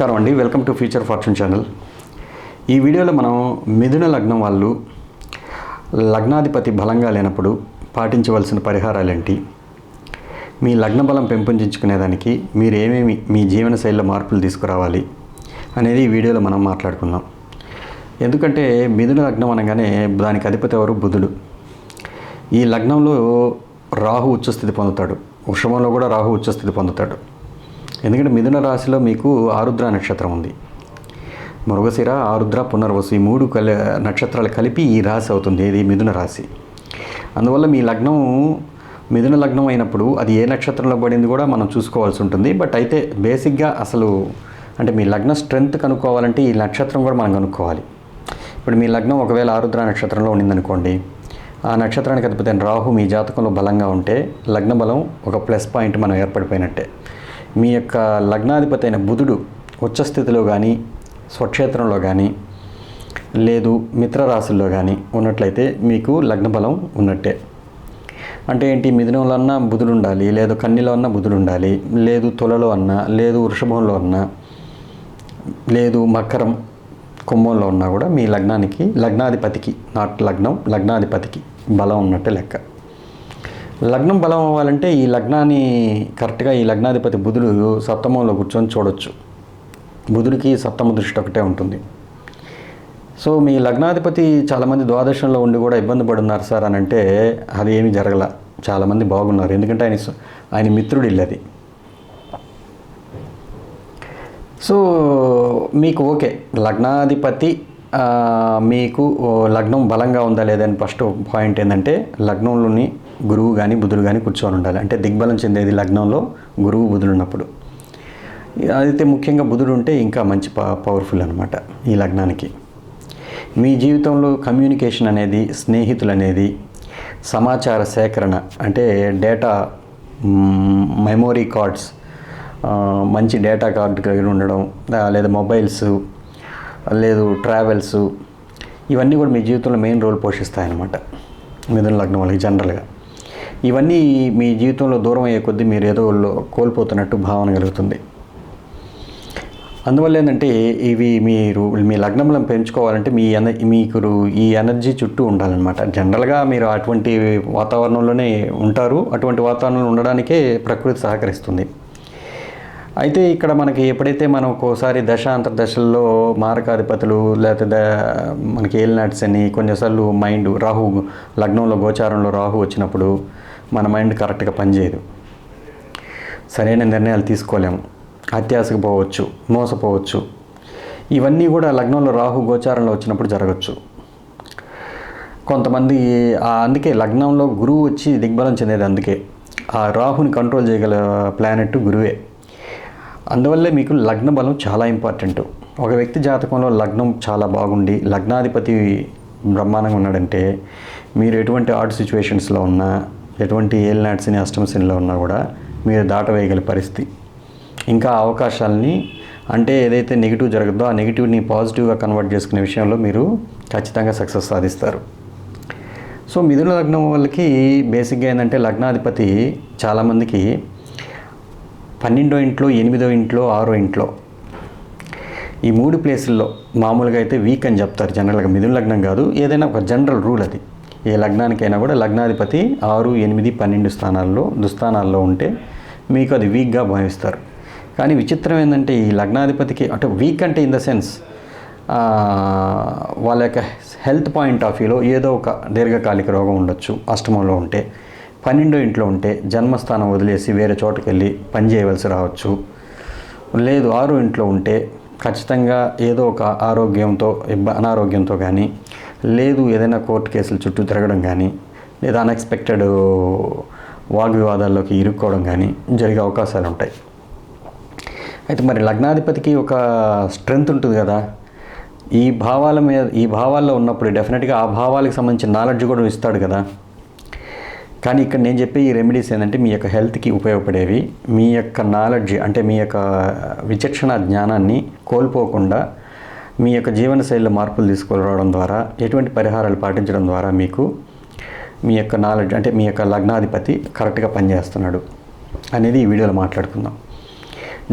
నమస్కారం అండి. Welcome to Future Fortune channel. ఈ వీడియోలో మనం మిథున లగ్నం వాళ్ళు లగ్నాధిపతి బలంగా లేనప్పుడు పాటించవలసిన పరిహారాలేంటి? మీ లగ్న బలం పెంపొందించుకునేదానికి మీరు ఏమేమి మీ జీవన శైలిలో మార్పులు తీసుకురావాలి అనేది ఈ వీడియోలో మనం మాట్లాడుకుందాం. ఎందుకంటే మిథున లగ్నం అనగానే దానికి అధిపతి ఎవరు? బుధుడు. ఈ లగ్నంలో రాహు ఉచ్చస్థితి పొందుతాడు. వృషభంలో కూడా రాహు ఉచ్చస్థితి పొందుతాడు. ఎందుకంటే మిథున రాశిలో మీకు ఆరుద్ర నక్షత్రం ఉంది. మృగశిర ఆరుద్ర పునర్వసు ఈ మూడు కలి నక్షత్రాలు కలిపి ఈ రాశి అవుతుంది. ఇది మిథున రాశి. అందువల్ల మీ లగ్నం మిథున లగ్నం అయినప్పుడు అది ఏ నక్షత్రంలో పడింది కూడా మనం చూసుకోవాల్సి ఉంటుంది. బట్ అయితే బేసిక్గా అసలు అంటే మీ లగ్న స్ట్రెంగ్త్ కనుక్కోవాలంటే ఈ నక్షత్రం కూడా మనం కనుక్కోవాలి. ఇప్పుడు మీ లగ్నం ఒకవేళ ఆరుద్ర నక్షత్రంలో ఉండిందనుకోండి ఆ నక్షత్రానికి అధిపతి రాహు మీ జాతకంలో బలంగా ఉంటే లగ్న బలం ఒక ప్లస్ పాయింట్ మనం ఏర్పడిపోయినట్టే. మీ యొక్క లగ్నాధిపతి అయిన బుధుడు ఉచ్చస్థితిలో కానీ స్వక్షేత్రంలో కానీ లేదు మిత్ర రాశుల్లో కానీ ఉన్నట్లయితే మీకు లగ్న బలం ఉన్నట్టే. అంటే ఏంటి? మిథునంలో అన్నా బుధుడు ఉండాలి లేదు కన్నిలో అన్నా బుధుడు ఉండాలి లేదు తులలో అన్నా లేదు వృషభంలో అన్నా లేదు మకరం కుంభంలో ఉన్నా కూడా మీ లగ్నానికి లగ్నాధిపతికి నాట్ లగ్నం లగ్నాధిపతికి బలం ఉన్నట్టే లెక్క. లగ్నం బలం అవ్వాలంటే ఈ లగ్నాన్ని కరెక్ట్గా ఈ లగ్నాధిపతి బుధుడు సప్తమంలో కూర్చొని చూడొచ్చు. బుధుడికి సప్తమ దృష్టి ఒకటే ఉంటుంది. సో మీ లగ్నాధిపతి చాలామంది ద్వాదశంలో ఉండి కూడా ఇబ్బంది పడున్నారు సార్ అని అంటే అది ఏమీ జరగల. చాలామంది బాగున్నారు. ఎందుకంటే ఆయన ఆయన మిత్రుడు ఇల్లది సో మీకు ఓకే. లగ్నాధిపతి మీకు లగ్నం బలంగా ఉందా లేదని ఫస్ట్ పాయింట్ ఏంటంటే లగ్నంలోని గురువు కానీ బుధుడు కానీ కూర్చొని ఉండాలి. అంటే దిగ్బలం చెందేది లగ్నంలో గురువు బుధుడు ఉన్నప్పుడు. అయితే ముఖ్యంగా బుధుడు ఉంటే ఇంకా మంచి పవర్ఫుల్ అనమాట ఈ లగ్నానికి. మీ జీవితంలో కమ్యూనికేషన్ అనేది స్నేహితులు అనేది సమాచార సేకరణ అంటే డేటా మెమోరీ కార్డ్స్ మంచి డేటా కార్డు కలిగి ఉండడం లేదా మొబైల్స్ లేదు ట్రావెల్స్ ఇవన్నీ కూడా మీ జీవితంలో మెయిన్ రోల్ పోషిస్తాయన్నమాట. మిథున లగ్నం వాళ్ళకి జనరల్గా ఇవన్నీ మీ జీవితంలో దూరం అయ్యే కొద్దీ మీరు ఏదో కోల్పోతున్నట్టు భావన కలుగుతుంది. అందువల్ల ఏంటంటే ఇవి మీరు మీ లగ్నములను పెంచుకోవాలంటే మీ ఎన మీకు ఈ ఎనర్జీ చుట్టూ ఉండాలన్నమాట. జనరల్గా మీరు అటువంటి వాతావరణంలోనే ఉంటారు. అటువంటి వాతావరణంలో ఉండడానికే ప్రకృతి సహకరిస్తుంది. అయితే ఇక్కడ మనకి ఎప్పుడైతే మనం ఒక్కోసారి దశ అంతర్దశల్లో మారకాధిపతులు లేకపోతే మనకి మనకి ఏలినాట్స్ అని కొన్నిసార్లు మైండ్ రాహు లగ్నంలో గోచారంలో రాహు వచ్చినప్పుడు మన మైండ్ కరెక్ట్గా పనిచేయదు. సరైన నిర్ణయాలు తీసుకోలేము. అత్యాశకు పోవచ్చు మోసపోవచ్చు. ఇవన్నీ కూడా లగ్నంలో రాహు గోచారంలో వచ్చినప్పుడు జరగచ్చు. కొంతమంది అందుకే లగ్నంలో గురువు వచ్చి దిగ్బలం చెందేది అందుకే. ఆ రాహుని కంట్రోల్ చేయగల ప్లానెట్ గురువే. అందువల్లే మీకు లగ్న బలం చాలా ఇంపార్టెంట్. ఒక వ్యక్తి జాతకంలో లగ్నం చాలా బాగుండి లగ్నాధిపతి బ్రహ్మాండంగా ఉన్నాడంటే మీరు ఎటువంటి ఆర్ట్ సిచ్యువేషన్స్లో ఉన్నా ఎటువంటి ఏలినాట్స్ని అష్టమశనిలో ఉన్నా కూడా మీరు దాటవేయగల పరిస్థితి. ఇంకా అవకాశాలని అంటే ఏదైతే నెగిటివ్ జరగదో ఆ నెగిటివ్ని పాజిటివ్గా కన్వర్ట్ చేసుకునే విషయంలో మీరు ఖచ్చితంగా సక్సెస్ సాధిస్తారు. సో మిథున లగ్నం వాళ్ళకి బేసిక్గా ఏంటంటే లగ్నాధిపతి చాలామందికి పన్నెండో ఇంట్లో ఎనిమిదో ఇంట్లో ఆరో ఇంట్లో ఈ మూడు ప్లేసుల్లో మామూలుగా అయితే వీక్ అని చెప్తారు జనరల్గా. మిథున లగ్నం కాదు ఏదైనా ఒక జనరల్ రూల్ అది. ఏ లగ్నానికైనా కూడా లగ్నాధిపతి ఆరు ఎనిమిది పన్నెండు స్థానాల్లో దుస్థానాల్లో ఉంటే మీకు అది వీక్గా భావిస్తారు. కానీ విచిత్రం ఏంటంటే ఈ లగ్నాధిపతికి అంటే వీక్ అంటే ఇన్ ద సెన్స్ వాళ్ళ యొక్క హెల్త్ పాయింట్ ఆఫ్ వ్యూలో ఏదో ఒక దీర్ఘకాలిక రోగం ఉండొచ్చు అష్టమంలో ఉంటే. పన్నెండో ఇంట్లో ఉంటే జన్మస్థానం వదిలేసి వేరే చోటుకి వెళ్ళి పని చేయవలసి రావచ్చు. లేదు ఆరో ఇంట్లో ఉంటే ఖచ్చితంగా ఏదో ఒక ఆరోగ్యంతో ఇబ్బ అనారోగ్యంతో కానీ లేదు ఏదైనా కోర్టు కేసులు చుట్టూ తిరగడం కానీ లేదా అన్ఎక్స్పెక్టెడ్ వాగ్వివాదాల్లోకి ఇరుక్కోవడం కానీ జరిగే అవకాశాలు ఉంటాయి. అయితే మరి లగ్నాధిపతికి ఒక స్ట్రెంగ్త్ ఉంటుంది కదా. ఈ భావాల మీద ఈ భావాల్లో ఉన్నప్పుడు డెఫినెట్గా ఆ భావాలకు సంబంధించిన నాలెడ్జ్ కూడా ఇస్తాడు కదా. కానీ ఇక్కడ నేను చెప్పే ఈ రెమెడీస్ ఏంటంటే మీ యొక్క హెల్త్కి ఉపయోగపడేవి మీ యొక్క నాలెడ్జ్ అంటే మీ యొక్క విచక్షణ జ్ఞానాన్ని కోల్పోకుండా మీ యొక్క జీవనశైలిలో మార్పులు తీసుకురావడం ద్వారా ఎటువంటి పరిహారాలు పాటించడం ద్వారా మీకు మీ యొక్క నాలెడ్జ్ అంటే మీ యొక్క లగ్నాధిపతి కరెక్ట్గా పనిచేస్తున్నాడు అనేది ఈ వీడియోలో మాట్లాడుకుందాం.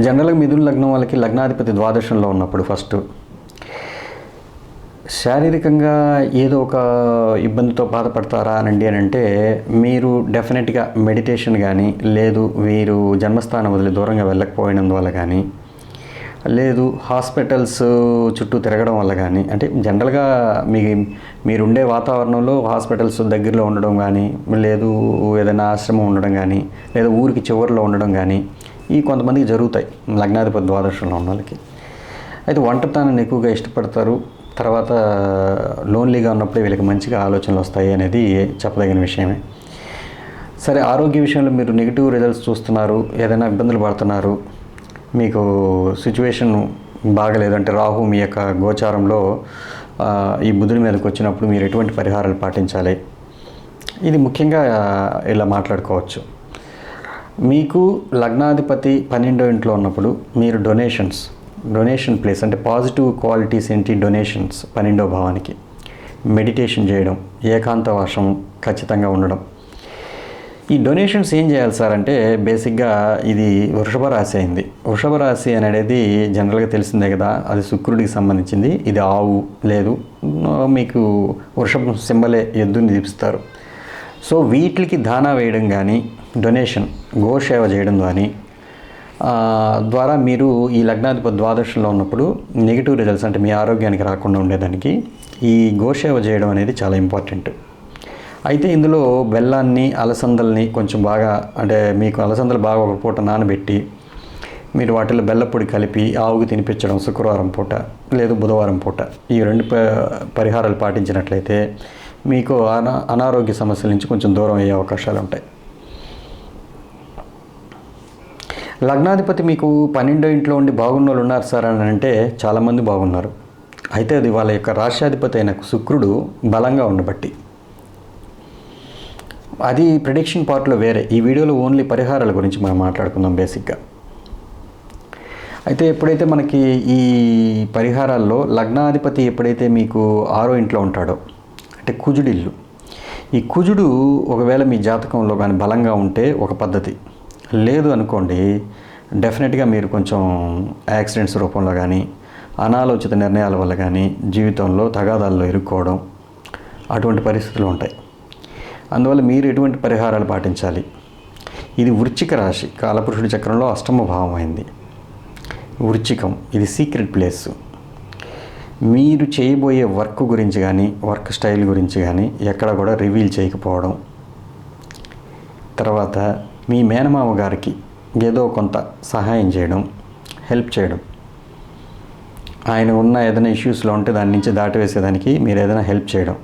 జనరల్గా మిథున లగ్నం వాళ్ళకి లగ్నాధిపతి ద్వాదశంలో ఉన్నప్పుడు ఫస్ట్ శారీరకంగా ఏదో ఒక ఇబ్బందితో బాధపడతారా అనండి అని అంటే మీరు డెఫినెట్గా మెడిటేషన్ కానీ లేదు వీరు జన్మస్థానం వదిలి దూరంగా వెళ్ళకపోయినందువల్ల కానీ లేదు హాస్పిటల్స్ చుట్టూ తిరగడం వల్ల కానీ అంటే జనరల్గా మీ మీరుండే వాతావరణంలో హాస్పిటల్స్ దగ్గరలో ఉండడం కానీ లేదు ఏదైనా ఆశ్రమం ఉండడం కానీ లేదా ఊరికి చివరిలో ఉండడం కానీ ఈ కొంతమందికి జరుగుతాయి. లగ్నాధిపతి ద్వాదశంలో ఉన్న వాళ్ళకి. అయితే ఒంటరితనాన్ని ఎక్కువగా ఇష్టపడతారు. తర్వాత లోన్లీగా ఉన్నప్పుడే వీళ్ళకి మంచిగా ఆలోచనలు వస్తాయి అనేది చెప్పదగిన విషయమే. సరే ఆరోగ్య విషయంలో మీరు నెగిటివ్ రిజల్ట్స్ చూస్తున్నారు ఏదైనా ఇబ్బందులు పడుతున్నారు మీకు సిచ్యువేషన్ బాగలేదు అంటే రాహు మీ యొక్క గోచారంలో ఈ బుధుని మీదకి వచ్చినప్పుడు మీరు ఎటువంటి పరిహారాలు పాటించాలి? ఇది ముఖ్యంగా ఇలా మాట్లాడుకోవచ్చు. మీకు లగ్నాధిపతి పన్నెండో ఇంట్లో ఉన్నప్పుడు మీరు డొనేషన్స్ డొనేషన్ ప్లేస్ అంటే పాజిటివ్ క్వాలిటీస్ ఏంటి డొనేషన్స్ పన్నెండో భావానికి? మెడిటేషన్ చేయడం ఏకాంతవాసం ఖచ్చితంగా ఉండడం ఈ డొనేషన్స్ ఏం చేయాలి సార్ అంటే బేసిక్గా ఇది వృషభ రాశి అయింది. వృషభ రాశి అనేది జనరల్గా తెలిసిందే కదా అది శుక్రుడికి సంబంధించింది. ఇది ఆవు లేదు. మీకు వృషభం సింబలే ఎద్దుని చూపిస్తారు సో వీటికి దానా వేయడం కానీ డొనేషన్ గోసేవ చేయడం కానీ ద్వారా మీరు ఈ లగ్నాధిపతి ద్వాదశంలో ఉన్నప్పుడు నెగిటివ్ రిజల్ట్స్ అంటే మీ ఆరోగ్యానికి రాకుండా ఉండేదానికి ఈ గోసేవ చేయడం అనేది చాలా ఇంపార్టెంట్ అయితే ఇందులో బెల్లాన్ని అలసందల్ని కొంచెం బాగా అంటే మీకు అలసందలు బాగా ఒక పూట నానబెట్టి మీరు వాటిలో బెల్లపొడి కలిపి ఆవుకు తినిపించడం శుక్రవారం పూట లేదు బుధవారం పూట ఈ రెండు ప- పరిహారాలు పాటించినట్లయితే మీకు అనా అనారోగ్య సమస్యల నుంచి కొంచెం దూరం అయ్యే అవకాశాలు ఉంటాయి. లగ్నాధిపతి మీకు పన్నెండో ఇంట్లో ఉండి బాగున్న వాళ్ళు ఉన్నారు సార్ అని అంటే చాలామంది బాగున్నారు. అయితే అది వాళ్ళ యొక్క రాష్ట్రాధిపతి అయిన శుక్రుడు బలంగా ఉండబట్టి. అది ప్రిడిక్షన్ పార్ట్లో వేరే. ఈ వీడియోలో ఓన్లీ పరిహారాల గురించి మనం మాట్లాడుకుందాం బేసిక్గా అయితే ఎప్పుడైతే మనకి ఈ పరిహారాల్లో లగ్నాధిపతి ఎప్పుడైతే మీకు ఆరో ఇంట్లో ఉంటాడో అంటే కుజుడిల్లు ఈ కుజుడు ఒకవేళ మీ జాతకంలో కానీ బలంగా ఉంటే ఒక పద్ధతి. లేదు అనుకోండి డెఫినెట్గా మీరు కొంచెం యాక్సిడెంట్స్ రూపంలో కానీ అనాలోచిత నిర్ణయాల వల్ల కానీ జీవితంలో తగాదాల్లో ఇరుక్కోవడం అటువంటి పరిస్థితులు ఉంటాయి. అందువల్ల మీరు ఎటువంటి పరిహారాలు పాటించాలి? ఇది వృచ్చిక రాశి. కాలపురుషుడి చక్రంలో అష్టమ భావం అయింది. వృచ్చికం. ఇది సీక్రెట్ ప్లేస్. మీరు చేయబోయే వర్క్ గురించి కానీ వర్క్ స్టైల్ గురించి కానీ ఎక్కడ కూడా రివీల్ చేయకపోవడం. తర్వాత మీ మేనమామ గారికి ఏదో కొంత సహాయం చేయడం హెల్ప్ చేయడం. ఆయన ఉన్న ఏదైనా ఇష్యూస్లో ఉంటే దాని నుంచి దాటివేసేదానికి మీరు ఏదైనా హెల్ప్ చేయడం.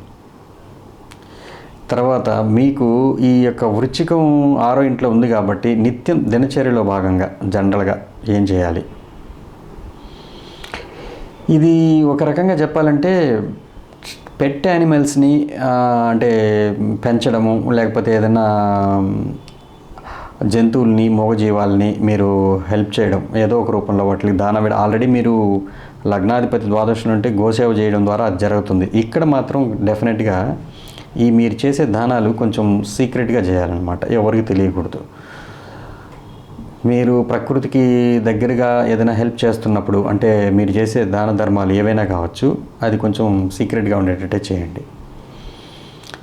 తర్వాత మీకు ఈ యొక్క వృచ్చికం ఆరో ఇంట్లో ఉంది కాబట్టి నిత్యం దినచర్యలో భాగంగా జనరల్గా ఏం చేయాలి? ఇది ఒక రకంగా చెప్పాలంటే పెట్ యానిమల్స్ని అంటే పెంచడము లేకపోతే ఏదైనా జంతువుల్ని మూగజీవాల్ని మీరు హెల్ప్ చేయడం ఏదో ఒక రూపంలో వాటికి దాన వేయడం ఆల్రెడీ మీరు లగ్నాధిపతి ద్వాదశం నుండి గోసేవ చేయడం ద్వారా అది జరుగుతుంది. ఇక్కడ మాత్రం డెఫినెట్గా ఈ మీరు చేసే దానాలు కొంచెం సీక్రెట్గా చేయాలన్నమాట. ఎవరికి తెలియకూడదు. మీరు ప్రకృతికి దగ్గరగా ఏదైనా హెల్ప్ చేస్తున్నప్పుడు అంటే మీరు చేసే దాన ధర్మాలు ఏవైనా కావచ్చు అది కొంచెం సీక్రెట్గా ఉండేటట్టే చేయండి.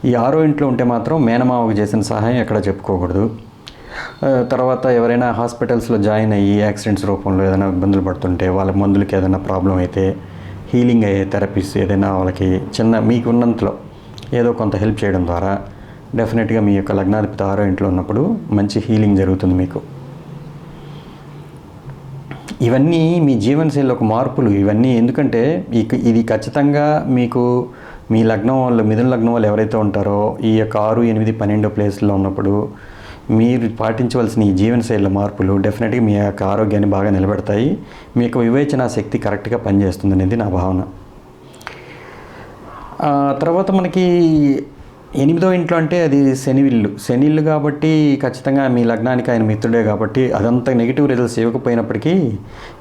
ఈ ఆరో ఇంట్లో ఉంటే మాత్రం మేనమావకు చేసిన సహాయం ఎక్కడ చెప్పుకోకూడదు. తర్వాత ఎవరైనా హాస్పిటల్స్లో జాయిన్ అయ్యి యాక్సిడెంట్స్ రూపంలో ఏదైనా ఇబ్బందులు పడుతుంటే వాళ్ళ మందులకి ఏదైనా ప్రాబ్లం అయితే హీలింగ్ అయ్యే థెరపీస్ ఏదైనా వాళ్ళకి చిన్న మీకు ఉన్నంతలో ఏదో కొంత హెల్ప్ చేయడం ద్వారా డెఫినెట్గా మీ యొక్క లగ్నాధిపతి ఆరో ఇంట్లో ఉన్నప్పుడు మంచి హీలింగ్ జరుగుతుంది మీకు. ఇవన్నీ మీ జీవనశైలిలో ఒక మార్పులు. ఇవన్నీ ఎందుకంటే ఇది ఖచ్చితంగా మీకు మీ లగ్నం వాళ్ళు మిథున లగ్నం వాళ్ళు ఎవరైతే ఉంటారో ఈ యొక్క ఆరు ఎనిమిది పన్నెండు ప్లేస్లో ఉన్నప్పుడు మీరు పాటించవలసిన ఈ జీవనశైలి మార్పులు డెఫినెట్గా మీ యొక్క ఆరోగ్యాన్ని బాగా నిలబెడతాయి. మీ యొక్క వివేచన శక్తి కరెక్ట్గా పనిచేస్తుంది అనేది నా భావన. తర్వాత మనకి ఎనిమిదో ఇంట్లో అంటే అది శనివిల్లు శనిల్లు కాబట్టి ఖచ్చితంగా మీ లగ్నానికి ఆయన మిత్రుడే కాబట్టి అదంతా నెగిటివ్ రిజల్ట్స్ ఇవ్వకపోయినప్పటికీ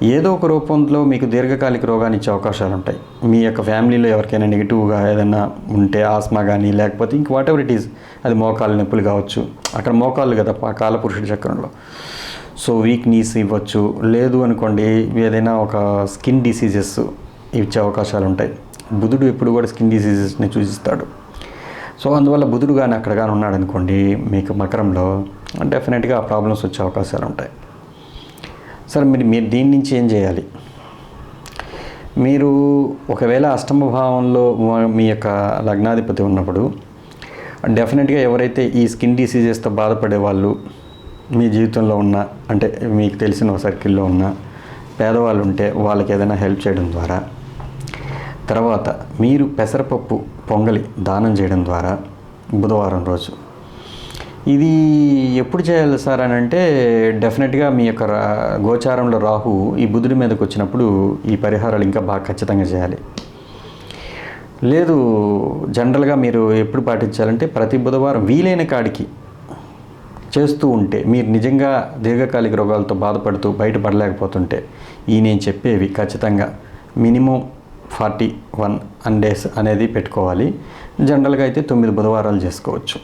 ఏదో ఒక రూపంలో మీకు దీర్ఘకాలిక రోగాన్ని ఇచ్చే అవకాశాలు ఉంటాయి. మీ యొక్క ఫ్యామిలీలో ఎవరికైనా నెగిటివ్గా ఏదైనా ఉంటే ఆస్మా కానీ లేకపోతే ఇంక వాట్ ఎవర్ ఇట్ ఈస్ అది మోకాలు నొప్పులు కావచ్చు. అక్కడ మోకాళ్ళు కదా కాలపురుషుడి చక్రంలో. సో వీక్ నీస్ ఇవ్వచ్చు. లేదు అనుకోండి ఏదైనా ఒక స్కిన్ డిసీజెస్ ఇచ్చే అవకాశాలు ఉంటాయి. బుధుడు ఎప్పుడు కూడా స్కిన్ డిసీజెస్ని సూచిస్తాడు సో అందువల్ల బుధుడు కానీ అక్కడ కానీ ఉన్నాడు అనుకోండి మీకు మకరంలో డెఫినెట్గా ఆ ప్రాబ్లమ్స్ వచ్చే అవకాశాలు ఉంటాయి. సరే మీరు మీరు దీని నుంచి ఏం చేయాలి? మీరు ఒకవేళ అష్టమ భావంలో మీ యొక్క లగ్నాధిపతి ఉన్నప్పుడు డెఫినెట్గా ఎవరైతే ఈ స్కిన్ డిసీజెస్తో బాధపడే వాళ్ళు మీ జీవితంలో ఉన్న అంటే మీకు తెలిసిన సర్కిల్లో ఉన్న పేదవాళ్ళు ఉంటే వాళ్ళకి ఏదైనా హెల్ప్ చేయడం ద్వారా తర్వాత మీరు పెసరపప్పు పొంగలి దానం చేయడం ద్వారా బుధవారం రోజు. ఇది ఎప్పుడు చేయాలి సార్ అని అంటే డెఫినెట్గా మీ యొక్క గోచారంలో రాహు ఈ బుధుడి మీదకి వచ్చినప్పుడు ఈ పరిహారాలు ఇంకా బాగా ఖచ్చితంగా చేయాలి. లేదు జనరల్గా మీరు ఎప్పుడు పాటించాలంటే ప్రతి బుధవారం వీలైన కాడికి చేస్తూ ఉంటే మీరు నిజంగా దీర్ఘకాలిక రోగాలతో బాధపడుతూ బయటపడలేకపోతుంటే ఈ నేను చెప్పేవి ఖచ్చితంగా మినిమం ఫార్టీ వన్ అన్ డేస్ అనేది పెట్టుకోవాలి. జనరల్గా అయితే తొమ్మిది బుధవారాలు చేసుకోవచ్చు.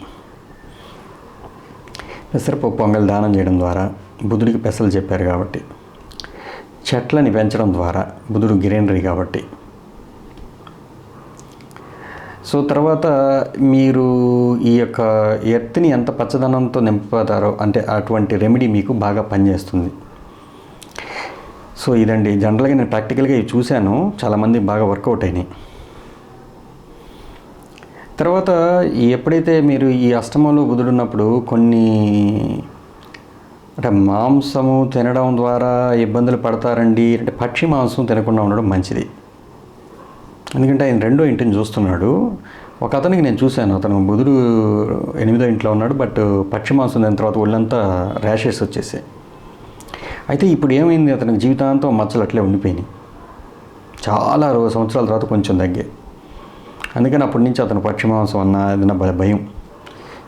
పెసరపప్పు పొంగల్ దానం చేయడం ద్వారా బుధుడికి పెసలు చెప్పారు కాబట్టి. చెట్లని పెంచడం ద్వారా బుధుడు గ్రీనరీ కాబట్టి. సో తర్వాత మీరు ఈ యొక్క ఎర్త్ని ఎంత పచ్చదనంతో నింపుతారో అంటే అటువంటి రెమెడీ మీకు బాగా పనిచేస్తుంది. సో ఇదండి జనరల్గా నేను ప్రాక్టికల్గా ఇవి చూశాను. చాలామంది బాగా వర్కౌట్ అయినాయి. తర్వాత ఎప్పుడైతే మీరు ఈ అష్టమంలో బుధుడున్నప్పుడు కొన్ని అంటే మాంసము తినడం ద్వారా ఇబ్బందులు పడతారండి అంటే పక్షి మాంసం తినకుండా ఉండడం మంచిది. ఎందుకంటే ఆయన రెండో ఇంటిని చూస్తున్నాడు. ఒక అతనికి నేను చూశాను అతను బుధుడు ఎనిమిదో ఇంట్లో ఉన్నాడు బట్ పక్షి మాంసం దాని తర్వాత ఒళ్ళంతా ర్యాషెస్ వచ్చేసాయి. అయితే ఇప్పుడు ఏమైంది? అతనికి జీవితాంతం మచ్చలు అట్లే ఉండిపోయినాయి. చాలా రో సంవత్సరాల తర్వాత కొంచెం తగ్గాయి అందుకని అప్పటి నుంచి అతను పక్షి మాంసం అన్న ఏదైనా భయం.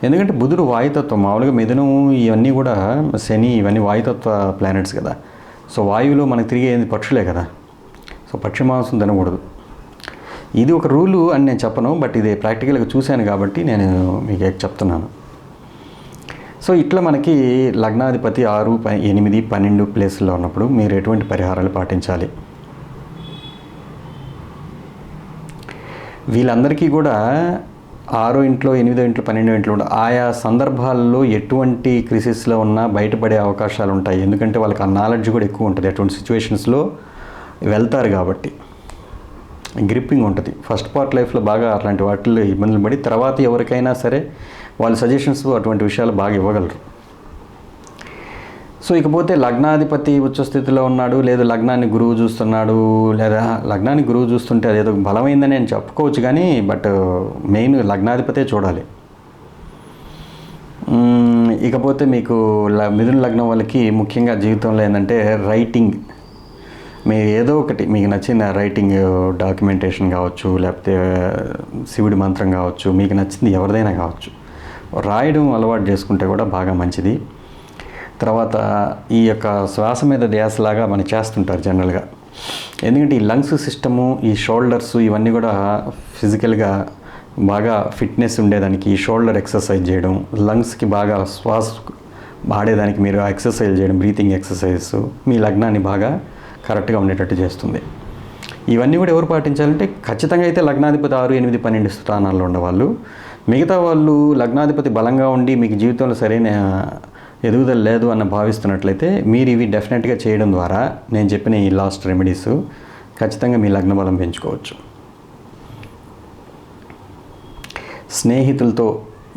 ఎందుకంటే బుధుడు వాయుతత్వం మామూలుగా మిథునం ఇవన్నీ కూడా శని ఇవన్నీ వాయుతత్వ ప్లానెట్స్ కదా. సో వాయువులో మనకు తిరిగేది పక్షులే కదా. సో పక్షి మాంసం తినకూడదు. ఇది ఒక రూలు అని నేను చెప్పను బట్ ఇది ప్రాక్టికల్గా చూశాను కాబట్టి నేను మీకు చెప్తున్నాను. సో ఇట్లా మనకి లగ్నాధిపతి ఆరు ప- ఎనిమిది పన్నెండు ప్లేసుల్లో ఉన్నప్పుడు మీరు ఎటువంటి పరిహారాలు పాటించాలి? వీళ్ళందరికీ కూడా ఆరో ఇంట్లో ఎనిమిదో ఇంట్లో పన్నెండో ఇంట్లో ఉంటాయి ఆయా సందర్భాల్లో ఎటువంటి క్రిసిస్లో ఉన్నా బయటపడే అవకాశాలు ఉంటాయి. ఎందుకంటే వాళ్ళకి ఆ నాలెడ్జ్ కూడా ఎక్కువ ఉంటుంది. అటువంటి సిచ్యువేషన్స్లో వెళ్తారు కాబట్టి. గ్రిప్పింగ్ ఉంటుంది. ఫస్ట్ పార్ట్ లైఫ్లో బాగా అట్లాంటి వాటిల్లో ఇబ్బందులు పడి తర్వాత ఎవరికైనా సరే వాళ్ళ సజెషన్స్ అటువంటి విషయాలు బాగా ఇవ్వగలరు. సో ఇకపోతే లగ్నాధిపతి ఉచ్చస్థితిలో ఉన్నాడు లేదు లగ్నాన్ని గురువు చూస్తున్నాడు లేదా లగ్నాన్ని గురువు చూస్తుంటే అదేదో బలమైందని నేను చెప్పుకోవచ్చు కానీ బట్ మెయిన్ లగ్నాధిపతే చూడాలి. ఇకపోతే మీకు ల- మిథున లగ్నం వాళ్ళకి ముఖ్యంగా జీవితంలో ఏంటంటే రైటింగ్. మీ ఏదో ఒకటి మీకు నచ్చిన రైటింగ్ డాక్యుమెంటేషన్ కావచ్చు లేకపోతే శివుడి మంత్రం కావచ్చు మీకు నచ్చింది ఎవరిదైనా కావచ్చు. రాయడం అలవాటు చేసుకుంటే కూడా బాగా మంచిది. తర్వాత ఈ యొక్క శ్వాస మీద ధ్యాసలాగా మనం చేస్తుంటారు జనరల్గా. ఎందుకంటే ఈ లంగ్స్ సిస్టము ఈ షోల్డర్స్ ఇవన్నీ కూడా ఫిజికల్గా బాగా ఫిట్నెస్ ఉండేదానికి ఈ షోల్డర్ ఎక్సర్సైజ్ చేయడం లంగ్స్కి బాగా శ్వాస ఆడేదానికి మీరు ఎక్సర్సైజ్ చేయడం బ్రీతింగ్ ఎక్సర్సైజెస్ మీ లగ్నాన్ని బాగా కరెక్ట్గా ఉండేటట్టు చేస్తుంది. ఇవన్నీ కూడా ఎవరు పాటించాలంటే ఖచ్చితంగా అయితే లగ్నాధిపతి ఆరు ఎనిమిది పన్నెండు స్థానాల్లో ఉండేవాళ్ళు మిగతా వాళ్ళు లగ్నాధిపతి బలంగా ఉండి మీకు జీవితంలో సరైన ఎదుగుదల లేదు అన్న భావిస్తున్నట్లయితే మీరు ఇవి డెఫినెట్గా చేయడం ద్వారా నేను చెప్పిన ఈ లాస్ట్ రెమెడీస్ ఖచ్చితంగా మీ లగ్న బలం పెంచుకోవచ్చు. స్నేహితులతో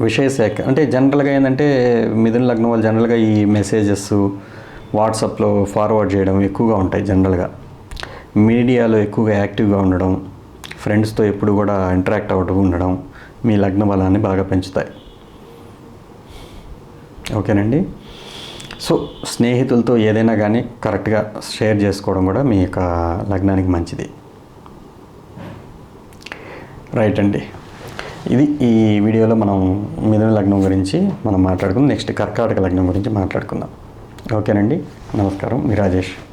విషయశాఖ అంటే జనరల్గా ఏంటంటే మిథున లగ్నం వాళ్ళు జనరల్గా ఈ మెసేజెస్ వాట్సాప్లో ఫార్వర్డ్ చేయడం ఎక్కువగా ఉంటాయి జనరల్గా మీడియాలో ఎక్కువగా యాక్టివ్గా ఉండడం ఫ్రెండ్స్తో ఎప్పుడు కూడా ఇంటరాక్ట్ అవ్వడం ఉండడం మీ లగ్న బలాన్ని బాగా పెంచుతాయి. ఓకేనండి? సో స్నేహితులతో ఏదైనా కానీ కరెక్ట్గా షేర్ చేసుకోవడం కూడా మీ యొక్క లగ్నానికి మంచిది. రైట్ అండి. ఇది ఈ వీడియోలో మనం మిథున లగ్నం గురించి మనం మాట్లాడుకుందాం. నెక్స్ట్ కర్కాటక లగ్నం గురించి మాట్లాడుకుందాం. ఓకేనండి? నమస్కారం. మీ రాజేష్.